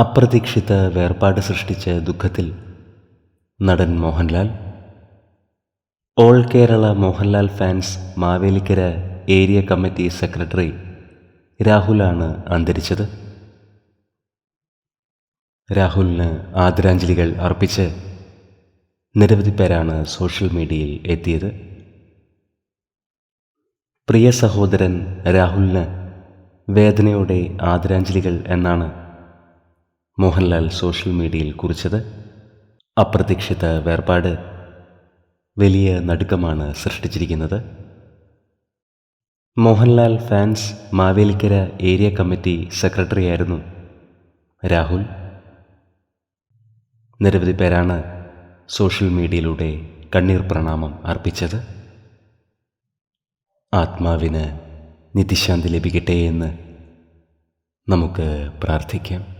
അപ്രതീക്ഷിത വേർപാട് സൃഷ്ടിച്ച ദുഃഖത്തിൽ നടൻ Mohanlal all Kerala Mohanlal fans Mavelikkara area committee secretary രാഹുലാണ് അന്തരിച്ചത്. രാഹുലിന് ആദരാഞ്ജലികൾ അർപ്പിച്ച് നിരവധി പേരാണ് സോഷ്യൽ മീഡിയയിൽ എത്തിയത്. പ്രിയ സഹോദരൻ രാഹുലിന് വേദനയോടെ ആദരാഞ്ജലികൾ എന്നാണ് മോഹൻലാൽ സോഷ്യൽ മീഡിയയിൽ കുറിച്ചത് അപ്രതീക്ഷിത വേർപാട് വലിയ നടുക്കമാണ് സൃഷ്ടിച്ചിരിക്കുന്നത്. Mohanlal fans Mavelikkara area committee സെക്രട്ടറിയായിരുന്നു Rahul. നിരവധി പേരാണ് സോഷ്യൽ മീഡിയയിലൂടെ കണ്ണീർ പ്രണാമം അർപ്പിച്ചത്. ആത്മാവിന് നിതിശാന്തി ലഭിക്കട്ടെ എന്ന് നമുക്ക് പ്രാർത്ഥിക്കാം.